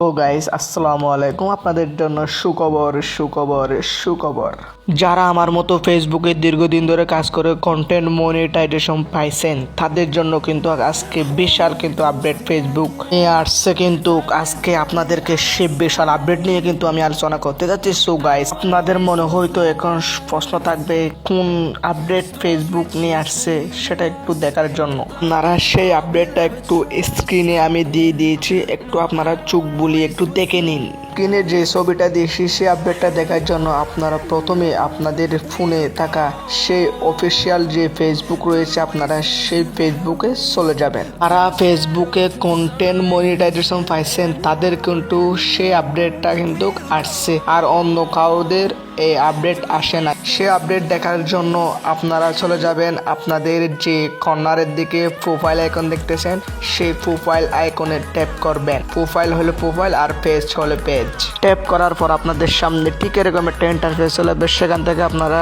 ও guys আসসালামু আলাইকুম আপনাদের জন্য সুখবর সুখবর সুখবর। যারা আমার মতো ফেসবুকে দীর্ঘদিন ধরে কাজ করে কন্টেন্ট মনিটাইজেশন পাইছেন, তাদের জন্য কিন্তু আজকে বিশাল কিন্তু আপডেট ফেসবুক নিয়ে আসছে কিন্তু আজকে আপনাদেরকে সে বিশাল আপডেট নিয়ে কিন্তু আমি আলোচনা করতে যাচ্ছি। সো গাইস আপনাদের মনে হয়তো এখন প্রশ্ন থাকবে, কোন আপডেট ফেসবুক নিয়ে আসছে সেটা একটু দেখার জন্য। আপনারা সেই আপডেটটা একটু স্ক্রিনে আমি দিয়ে দিয়েছি, একটু আপনারা চোখ বুলিয়ে একটু দেখে নিন। স্ক্রিনে যে ছবিটা দিয়েছি, সেই আপডেটটা দেখার জন্য আপনারা প্রথমে আপনাদের ফোনে থাকা সেই অফিসিয়াল যে ফেসবুক রয়েছে, আপনারা সেই ফেসবুকে চলে যাবেন। তারা ফেসবুকে কন্টেন্ট মনিটাইজেশন পাইছেন, তাদের কিন্তু সেই আপডেটটা কিন্তু আসছে। আর অন্য কাউদের এই আপডেট আসে না সে আপডেট দেখার জন্য আপনারা চলে যাবেন আপনাদের যে কর্নারের দিকে প্রোফাইল আইকন দেখতেছেন, সেই প্রোফাইল আইকনে ট্যাপ করবেন। প্রোফাইল হলো প্রোফাইল আর পেজ হলো পেজ ট্যাপ করার পর আপনাদের সামনে ঠিক এরকম একটা ইন্টারফেস চলে আসবে। সেখান থেকে আপনারা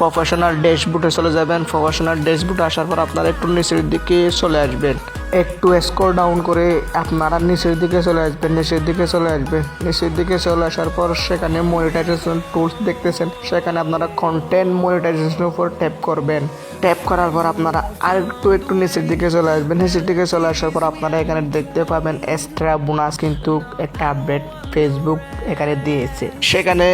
প্রফেশনাল ড্যাশবোর্ডে চলে যাবেন। প্রফেশনাল ড্যাশবোর্ডে আসার পর আপনারা একটু নিচের দিকে চলে আসবেন। একটু স্কোর ডাউন করে আপনারা নিচের দিকে চলে আসবেন নিচের দিকে চলে আসবেন নিচের দিকে চলে আসার পর সেখানে মনিটাইজেশন টুলস দেখতেছেন। সেখানে আপনারা কন্টেন্ট মনিটাইজেশনের উপর ট্যাপ করবেন। ট্যাপ করার পর আপনারা আর একটু একটু নিচের দিকে চলে আসবেন। নিচের দিকে চলে আসার পর আপনারা এখানে দেখতে পাবেন এক্সট্রা বোনাস কিন্তু একটা আপডেট ফেসবুক এখানে দিয়েছে। সেখানে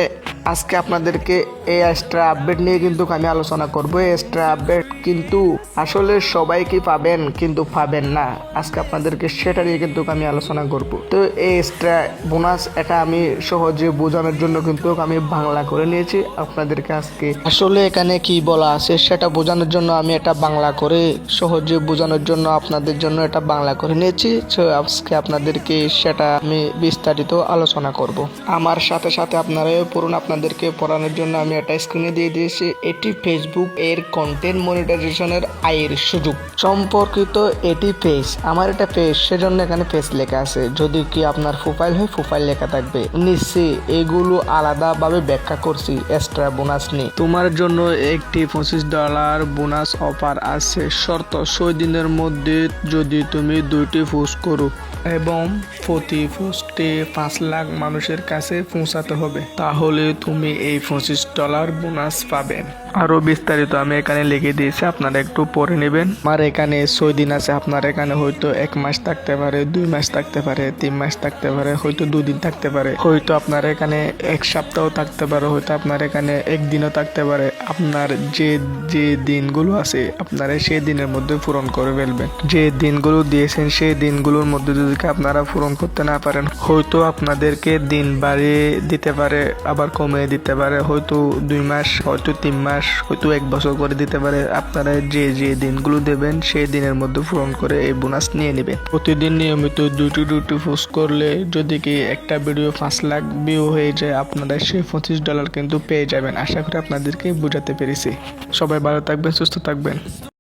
আজকে আপনাদেরকে এই এক্সট্রা আপডেট নিয়ে কিন্তু আমি আলোচনা করব। এই এক্সট্রা আপডেট কিন্তু আসলে সবাই কি পাবেন কিন্তু পাবেন না। আজকে আপনাদেরকে সেটা নিয়ে কিন্তু আমি আলোচনা করব। তো এই এক্সট্রা বোনাস এটা আমি সহজে বোঝানোর জন্য কিন্তু আমি বাংলা করে নিয়েছি। আপনাদেরকে আজকে আসলে এখানে কি বলা আছে সেটা বোঝানোর জন্য আমি এটা বাংলা করে সহজে বোঝানোর জন্য আপনাদের জন্য এটা বাংলা করে নিয়েছি। তো আজকে আপনাদেরকে সেটা আমি বিস্তারিত আলোচনা করব। আমার সাথে সাথে আপনারাও পড়ুন আপনাদেরকে পড়ানোর জন্য আমি এটা স্ক্রিনে দিয়ে দিয়েছি। এটি ফেসবুক এর কন্টেন্ট মনিটাইজেশনের আয়ের সুযোগ। সম্পর্কিত এটি পেজ আমার এটা পেজ সেজন্য এখানে পেজ লেখা আছে। যদি কি আপনার প্রোফাইল হয় প্রোফাইল লেখা থাকবে। নিশ্চে এগুলো আলাদাভাবে ব্যাখ্যা করছি এক্সট্রা বোনাস নিয়ে। তোমার জন্য একটি পঁচিশ ডলার বোনাস অফার আছে। শর্ত, ছয় দিনের মধ্যে যদি তুমি দুইটি পোস্ট করো এবং প্রতি পোস্টে পাঁচ লাখ মানুষের কাছে পৌঁছাতে হবে। তাহলে তুমি এই পঁচিশ ডলার বোনাস পাবেন আরও বিস্তারিত আমি এখানে লিখে দিয়েছি, আপনারা একটু পড়ে নেবেন। আমার এখানে ছয় দিন আছে, আপনার এখানে হয়তো এক মাস থাকতে পারে, দুই মাস থাকতে পারে, তিন মাস থাকতে পারে, হয়তো দুদিন থাকতে পারে। হয়তো আপনার এখানে এক সপ্তাহ থাকতে পারে, হয়তো আপনার এখানে একদিনও থাকতে পারে। আপনার যে যে দিনগুলো আছে, আপনারা সেই দিনের মধ্যে পূরণ করে ফেলবেন। যে দিনগুলো দিয়েছেন, সেই দিনগুলোর মধ্যে যদি আপনারা পূরণ করতে না পারেন। হয়তো আপনাদেরকে দিন বাড়িয়ে দিতে পারে, আবার কমিয়ে দিতে পারে। হয়তো দুই মাস, হয়তো তিন মাস, হয়তো এক বছর করে দিতে পারে। আপনারা যে যে দিনগুলো দেবেন, সেই দিনের মধ্যে পূরণ করে এই বোনাস নিয়ে নেবেন। প্রতিদিন নিয়মিত দুটি দুটি পোস্ট করলে যদি কি একটা ভিডিও পাঁচ লাখ ভিউ হয়ে যায়, আপনারা সেই পঁচিশ ডলার কিন্তু পেয়ে যাবেন। আশা করি আপনাদেরকে বোঝাতে পেরেছি। সবাই ভালো থাকবেন, সুস্থ থাকবেন।